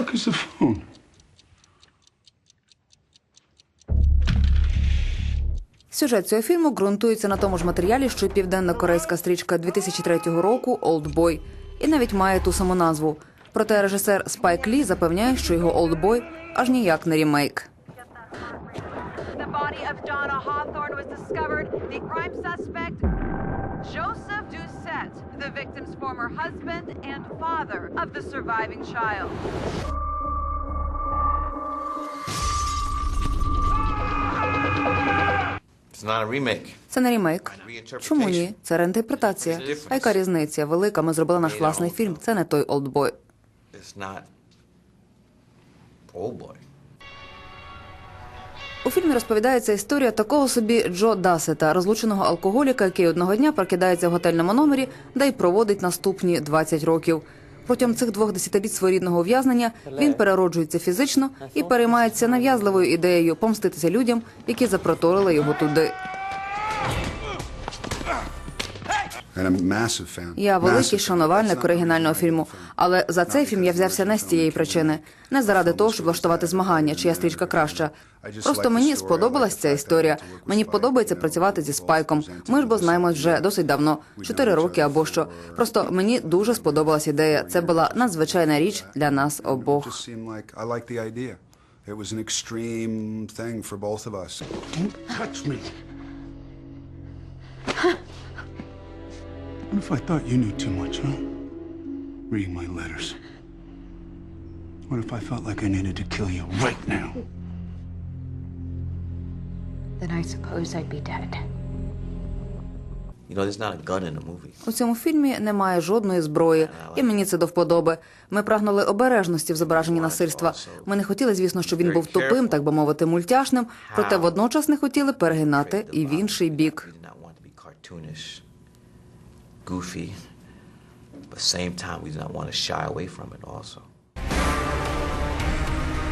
fuck is the phone? Сюжет цього фільму ґрунтується на тому ж матеріалі, що й південно-корейська стрічка 2003 року «Олдбой» і навіть має ту саму назву. Проте режисер Спайк Лі запевняє, що його «Олдбой» аж ніяк не рімейк. Body of Donna Hawthorne was discovered. The prime suspect, Joseph Doucette, the victim's former husband and father of the surviving child. It's not a remake. Це не рімейк. Чому ні? Це реінтерпретація. А яка різниця? Велика, ми зробили наш власний фільм. Це не той «Олдбой». У фільмі розповідається історія такого собі Джо Дасета, розлученого алкоголіка, який одного дня прокидається в готельному номері, де й проводить наступні 20 років. Протягом цих двох десятиліть своєрідного ув'язнення він перероджується фізично і переймається нав'язливою ідеєю помститися людям, які запроторили його туди. Я великий шанувальник оригінального фільму, але за цей фільм я взявся не з цієї причини, не заради того, щоб влаштувати змагання, чия стрічка краща. Просто мені сподобалась ця історія. Мені подобається працювати зі спайком. Ми ж бо знаємось вже досить давно, чотири роки або що. Просто мені дуже сподобалась ідея. Це була надзвичайна річ для нас обох. It was an extreme thing for both of us. Don't touch me. What if I thought you knew too much, huh? Reading my letters. What if I felt like I needed to kill you right now? Then I suppose I'd be dead. You know, there's not a gun in the movie. У цьому фільмі немає жодної зброї, і мені це до вподоби. Ми прагнули обережності в зображенні насильства. Ми не хотіли, звісно, щоб він був тупим, так би мовити, мультяшним. Проте водночас не хотіли перегинати і в інший бік. We did not want to be cartoonish, goofy, but same time, we do not want to shy away from it also.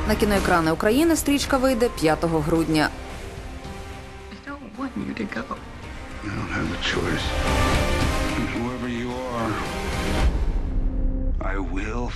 На кіноекрани України стрічка вийде 5 грудня. I don't want you to go. I don't have a choice. And whoever you are, I will